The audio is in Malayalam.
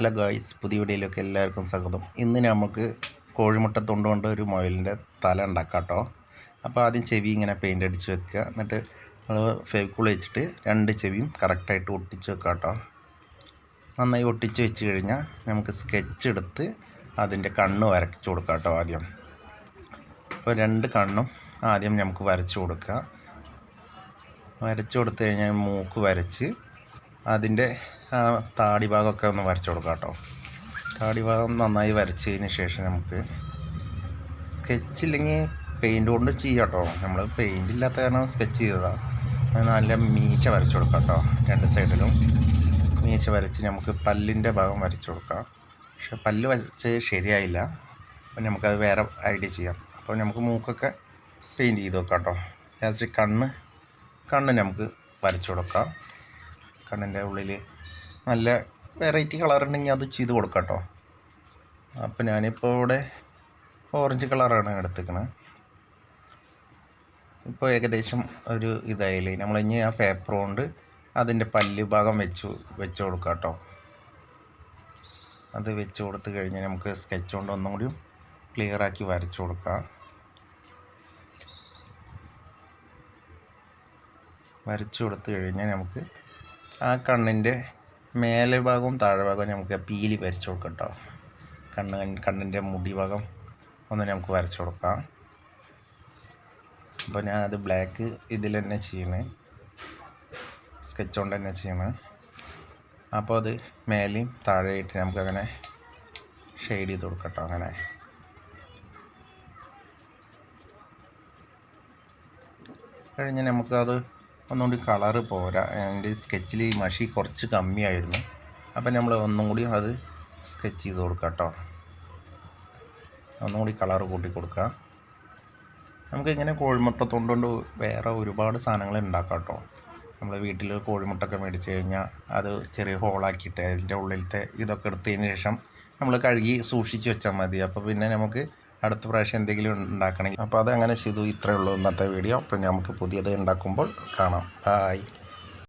ഹലോ ഗായ്സ് പുതിയ വീഡിയോയിലേക്ക് എല്ലാവർക്കും സ്വാഗതം. ഇന്ന് നമുക്ക് കോഴിമുട്ട തൊണ്ട് കൊണ്ട് ഒരു മൊയിലിന്റെ തല ഉണ്ടാക്കാം കേട്ടോ. അപ്പോൾ ആദ്യം ചെവി ഇങ്ങനെ പെയിന്റ് അടിച്ച് വെക്കുക. എന്നിട്ട് നമ്മൾ ഫെവിക്കൂൾ വെച്ചിട്ട് രണ്ട് ചെവിയും കറക്റ്റായിട്ട് ഒട്ടിച്ച് വെക്കുക കേട്ടോ. നന്നായി ഒട്ടിച്ച് വെച്ച് കഴിഞ്ഞാൽ നമുക്ക് സ്കെച്ച് എടുത്ത് അതിന്റെ കണ്ണ് വരച്ചു കൊടുക്കാം കേട്ടോ ആദ്യം. അപ്പോൾ രണ്ട് കണ്ണും ആദ്യം നമുക്ക് വരച്ചു കൊടുക്കുക. വരച്ചു കൊടുത്തു കഴിഞ്ഞാൽ മൂക്ക് വരച്ച് അതിന്റെ ആ താടി ഭാഗമൊക്കെ ഒന്ന് വരച്ചു കൊടുക്കാം കേട്ടോ. താടി ഭാഗം നന്നായി വരച്ചതിന് ശേഷം നമുക്ക് സ്കെച്ച് ഇല്ലെങ്കിൽ പെയിന്റ് കൊണ്ട് ചെയ്യാം കേട്ടോ. നമ്മൾ പെയിന്റ് ഇല്ലാത്ത കാരണം സ്കെച്ച് ചെയ്തതാണ് നല്ല മീശ വരച്ചു കൊടുക്കാം കേട്ടോ. രണ്ട് സൈഡിലും മീശ വരച്ച് നമുക്ക് പല്ലിന്റെ ഭാഗം വരച്ചു കൊടുക്കാം. പക്ഷെ പല്ല് വരച്ച് ശരിയായില്ല. അപ്പം നമുക്കത് വേറെ ഐഡിയ ചെയ്യാം. അപ്പോൾ നമുക്ക് മൂക്കൊക്കെ പെയിന്റ് ചെയ്ത് വെക്കാം കേട്ടോ. ലാസ്റ്റ് കണ്ണ് കണ്ണ് നമുക്ക് വരച്ചു കൊടുക്കാം. കണ്ണിന്റെ ഉള്ളിൽ നല്ല വെറൈറ്റി കളർ ഉണ്ടെങ്കിൽ അത് ചെയ്ത് കൊടുക്കാം കേട്ടോ അപ്പോൾ ഞാനിപ്പോൾ ഇവിടെ ഓറഞ്ച് കളറാണ് എടുത്തേക്കണത് ഇപ്പോൾ ഏകദേശം ഒരു ഇതായില്ലേ? നമ്മൾ ഇനി ആ പേപ്പർ കൊണ്ട് അതിന്റെ പല്ല് ഭാഗം വെച്ച് വെച്ച് കൊടുക്കാം കേട്ടോ അത് വെച്ച് കൊടുത്ത് കഴിഞ്ഞാൽ നമുക്ക് സ്കെച്ച് കൊണ്ട് ഒന്നും കൂടി ക്ലിയർ ആക്കി വരച്ചു കൊടുക്കാം. വരച്ചു കൊടുത്ത് കഴിഞ്ഞാൽ നമുക്ക് ആ കണ്ണിന്റെ മേലെ ഭാഗവും താഴെ ഭാഗവും നമുക്ക് പീലി വരച്ചു കൊടുക്കാം കേട്ടോ കണ്ണ് കണ്ണിന്റെ മുടി ഭാഗം ഒന്ന് നമുക്ക് വരച്ചു കൊടുക്കാം. അപ്പോൾ ഞാൻ അത് ബ്ലാക്ക് ഇതിൽ തന്നെ ചെയ്യണേ. സ്കെച്ച് കൊണ്ട് തന്നെ ചെയ്യണേ. അപ്പോൾ അത് മേലെയും താഴെയായിട്ട് നമുക്കങ്ങനെ ഷെയ്ഡ് ചെയ്ത് കൊടുക്കാം കേട്ടോ അങ്ങനെ. കഴിഞ്ഞ് നമുക്കത് ഒന്നുകൂടി കളറ് പോരാ. എന്റെ സ്കെച്ചിൽ ഈ മഷി കുറച്ച് കമ്മിയായിരുന്നു. അപ്പം നമ്മൾ ഒന്നും കൂടി അത് സ്കെച്ച് ചെയ്ത് കൊടുക്കാം കേട്ടോ ഒന്നും കൂടി കളറ് കൂട്ടി കൊടുക്കുക നമുക്ക് ഇങ്ങനെ കോഴിമുട്ട തൊണ്ടുകൊണ്ട് വേറെ ഒരുപാട് സാധനങ്ങൾ ഉണ്ടാക്കാം കേട്ടോ നമ്മൾ വീട്ടിൽ കോഴിമുട്ടൊക്കെ മേടിച്ച് കഴിഞ്ഞാൽ അത് ചെറിയ ഹോളാക്കിയിട്ട് അതിന്റെ ഉള്ളിലത്തെ ഇതൊക്കെ എടുത്തതിന് ശേഷം നമ്മൾ കഴുകി സൂക്ഷിച്ച് വെച്ചാൽ മതി. അപ്പോൾ പിന്നെ നമുക്ക് അടുത്ത പ്രാവശ്യം എന്തെങ്കിലും ഉണ്ടാക്കണമെങ്കിൽ. അപ്പോൾ അതങ്ങനെ ചെയ്തു. ഇത്രയേ ഉള്ളൂ ഇന്നത്തെ വീഡിയോ. അപ്പോൾ നമുക്ക് പുതിയത് ഉണ്ടാക്കുമ്പോൾ കാണാം. ബായ്